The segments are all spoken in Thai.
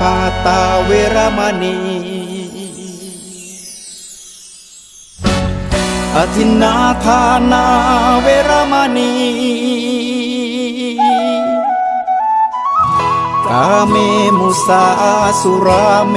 ปาตาเวรมณีอธินาทานาเวรมณีกาเมมุสาสุราเม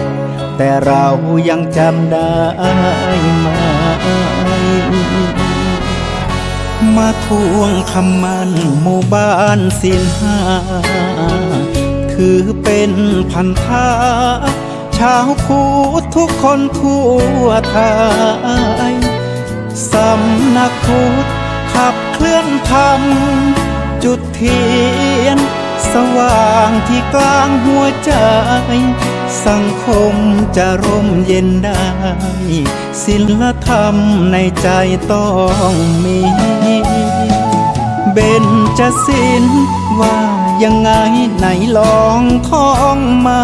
แต่เรายังจำได้ไหมมาทวงคำมันหมู่บ้านสินห้า ถือเป็นพันธะชาวพุทธทุกคนทั่วไทยสำนักพุทธขับเคลื่อนธรรม จุดเทียน สว่างที่กลางหัวใจ สังคมจะร่มเย็นได้ ศิลธรรมในใจต้องมี เบนจะสินว่ายังไงไหนลองท่องมา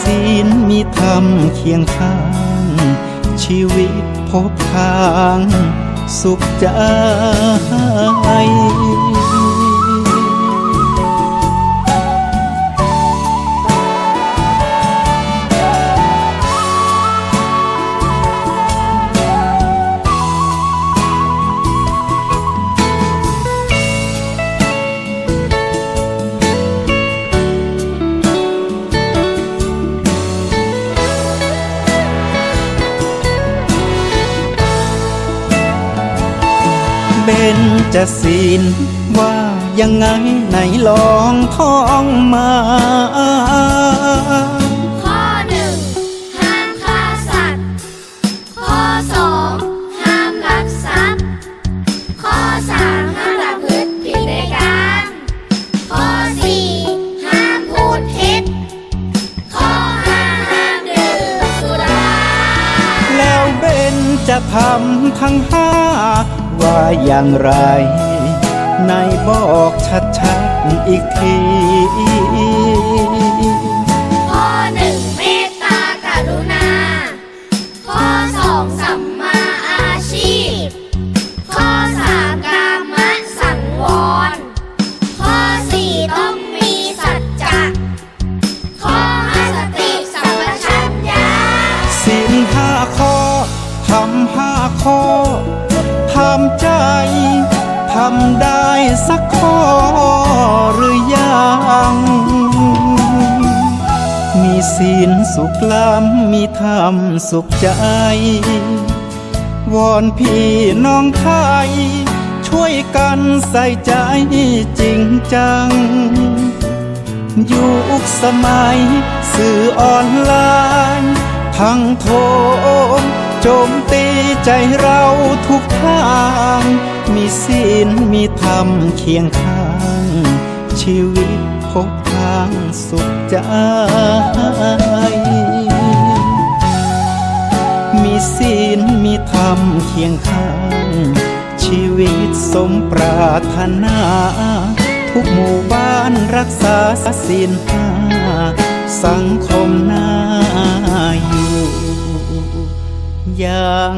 ศีลมีธรรมเคียงข้าง ชีวิตพบทางสุขใจ เบนจะศีลว่ายังไงไหนลองท่องมาข้อหนึ่งห้ามฆ่าสัตว์ ข้อสองห้ามลักทรัพย์ ข้อสามห้ามประพฤติผิดในกามข้อสี่ห้ามพูดเท็จ ข้อห้าห้ามดื่มสุรา แล้วเบนจะทำทั้งห้า ว่าอย่างไรในบอกชัดๆอีกทีข้อหนึ่งเมตตากรุณาข้อสองสัม สักข้อหรือยัง มีศีลสุขล้ำมีธรรมสุขใจ วอนพี่น้องไทย ช่วยกันใส่ใจจริงจัง ยุคสมัยสื่อออนไลน์ทั้งโทมโจมตีใจเราทุกทาง มีศีลมีธรรมเคียงข้าง ชีวิตพบทางสุขใจ มีศีลมีธรรมเคียงข้าง ชีวิตสมปรารถนา ทุกหมู่บ้านรักษาศีลห้าสังคมน่าอยู่อย่าง